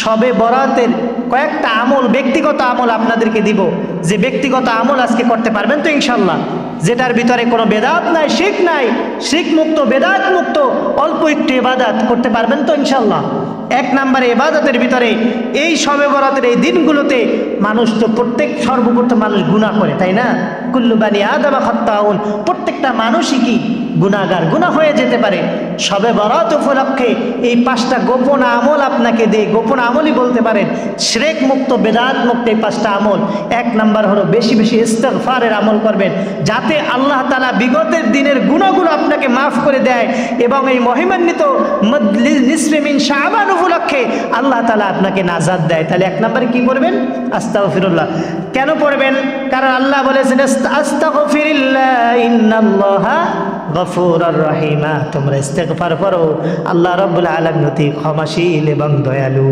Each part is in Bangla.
সবে বরাতের কয়েকটা আমল, ব্যক্তিগত আমল আপনাদেরকে দিব। যে ব্যক্তিগত আমল আজকে করতে পারবেন তো ইনশাল্লাহ। যেটার ভিতরে কোনো বেদাত নাই, শিখ নাই, শিখ মুক্ত, বেদাত মুক্ত, অল্প একটু এবাদাত করতে পারবেন তো ইনশাল্লাহ। এক নম্বরে এবাদতের ভিতরে এই সবে বরাতের এই দিনগুলোতে মানুষ তো প্রত্যেক, সর্বপ্রথম মানুষ গুণা করে, তাই না? কুল্লুবানি আদামা খত্তাউন। প্রত্যেকটা মানুষই কি গুণাগার গুণা হয়ে যেতে পারে। সবে বরাত উপলক্ষে এই পাঁচটা গোপন আমল আপনাকে দেয় গোপন আমলই বলতে পারেন। শ্রেক মুক্ত, বেদাত মুক্ত এই পাঁচটা আমল। এক নাম্বার হলো বেশি বেশি ইস্তেগফারের আমল করবেন, যাতে আল্লাহ তালা বিগতের দিনের গুণাগুলো আপনাকে মাফ করে দেয় এবং এই মহিমান্বিত নিসফেমিন শাহবান উপলক্ষে আল্লাহ তালা আপনাকে নাজাদ দেয়। তাহলে এক নম্বরে কি করবেন আস্তাগফিরুল্লাহ। কেন পড়বেন? কারণ আল্লাহ বলেছেন আস্তাগফিরিল্লাহ ইন্নাল্লাহা গফুরার রহিমা, তোমরা ইস্তেগফার করো। আল্লাহ রব্বুল আলামিন অতি ক্ষমাশীল এবং দয়ালু।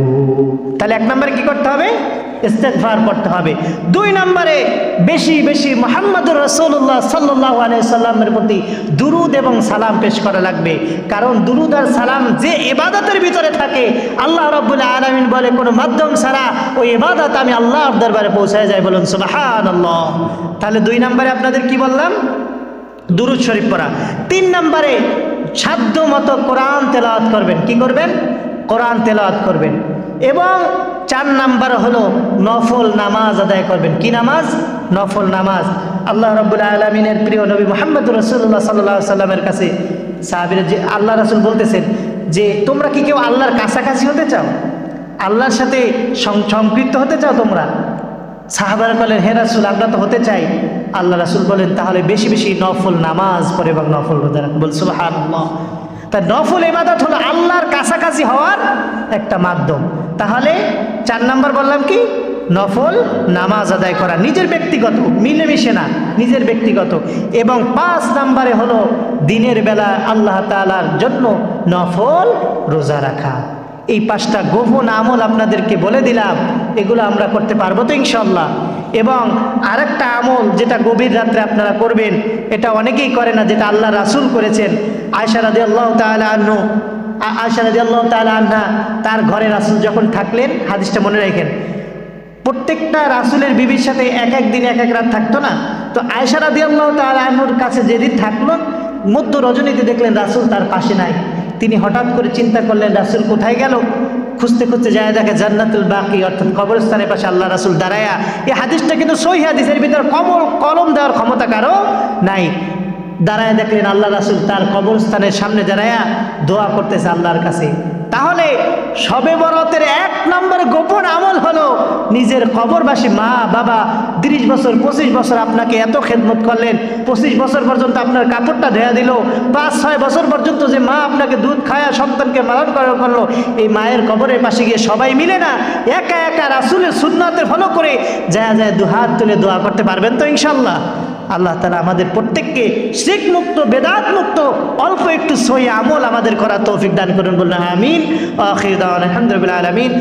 তাহলে এক নম্বরে কি করতে হবে? ইস্তেগফার করতে হবে। দুই নম্বরে বেশি বেশি মোহাম্মদুর রসুল্লাহ সাল্লাহ সাল্লামের প্রতি দুরুদ এবং সালাম পেশ করা লাগবে। কারণ দুরুদ আর সালাম যে এবাদতের ভিতরে থাকে, আল্লাহ রব্বুল আলমিন বলে, কোনো মাধ্যম ছাড়া ওই এবাদত আমি আল্লাহর দরবারে পৌঁছায় যাই। বলুন সুবাহান আল্লাহ তাহলে দুই নম্বরে আপনাদের কি বললাম? দুরুদ শরীফ পড়া। তিন নম্বরে সাধ্য মতো কোরআন তেলাওয়াত করবেন। কি করবেন? কোরআন তেলাওয়াত করবেন। এবং চার নাম্বার হলো, নফল নামাজ আদায় করবেন। কি নামাজ? নফল নামাজ। আল্লাহ রব্বুল আলমিনের প্রিয় নবী মোহাম্মদ রসুল্লাহ সাল্লাহ সাল্লামের কাছে সাহাবির যে আল্লাহ রসুল বলতেছেন যে, তোমরা কি কেউ আল্লাহর কাছাকাছি হতে চাও? আল্লাহর সাথে সম্পৃক্ত হতে চাও তোমরা? সাহাবার বলেন, হে রাসুল, আমরা তো হতে চাই। আল্লাহ রাসুল বলেন, তাহলে বেশি বেশি নফল নামাজ পড়ে এবং নফল রোজা রাখ। বল সুবাহান তা নফল এবাদত হলো আল্লাহর কাছাকাছি হওয়ার একটা মাধ্যম। তাহলে চার নাম্বার বললাম কি? নফল নামাজ আদায় করা নিজের ব্যক্তিগত, মিলেমিশে না, নিজের ব্যক্তিগত। এবং পাঁচ নাম্বারে হলো দিনের বেলা আল্লাহ তালার জন্য নফল রোজা রাখা। এই পাঁচটা গোপন আমল আপনাদেরকে বলে দিলাম। এগুলো আমরা করতে পারব তো ইনশাল্লাহ। এবং আরেকটা আমল যেটা গভীর রাত্রে আপনারা করবেন, এটা অনেকেই করে না, যেটা আল্লাহ রাসুল করেছেন। আয়সা রাজি আল্লাহ তালা আয়সা রাজি আল্লাহ তালা আন্না তার ঘরে রাসুল যখন থাকলেন, হাদিসটা মনে রাখেন, প্রত্যেকটা রাসুলের বিবির সাথে এক এক দিন, এক এক রাত থাকতো না। তো আয়সা রাদি আল্লাহ তালুর কাছে যেদিন থাকল, মধ্য রজনীতে দেখলেন রাসুল তার পাশে নাই। তিনি হঠাৎ করে চিন্তা করলেন, রাসুল কোথায় গেল? খুঁজতে খুঁজতে যায় দেখে জান্নাতুল বাকি, অর্থাৎ কবরস্থানের পাশে আল্লাহ রাসুল দাঁড়ায়া। এই হাদিসটা কিন্তু সহি হাদিসের ভিতরে কমল কলম দেওয়ার ক্ষমতা কারও নাই। দাঁড়ায় দেখলেন আল্লাহ রাসুল তার কবরস্থানের সামনে দাঁড়ায়া দোয়া করতেছে আল্লাহর কাছে। তাহলে সবে বরতের এক নম্বর গোপন আমল হলো নিজের কবরবাসী মা, বাবা, তিরিশ বছর, পঁচিশ বছর আপনাকে এত খেদমত করলেন। পঁচিশ বছর পর্যন্ত আপনার কাপড়টা ধেয়া দিল। পাঁচ, ছয় বছর পর্যন্ত যে মা আপনাকে দুধ খায়া সন্তানকে মারণ করা করল, এই মায়ের কবরের পাশে গিয়ে সবাই মিলে না একা একা রাসুলের সুন্নাতের ফলো করে যায় যায় দু হাত তুলে দোয়া করতে পারবেন তো ইনশাল্লাহ আল্লাহ তালা আমাদের প্রত্যেককে শিখ মুক্ত, বেদাত মুক্ত, অল্প একটু সই আমল আমাদের করা তৌফিক দান করুন বললেন, আমিন। আলহামদুলিল্লাহ আলমিন।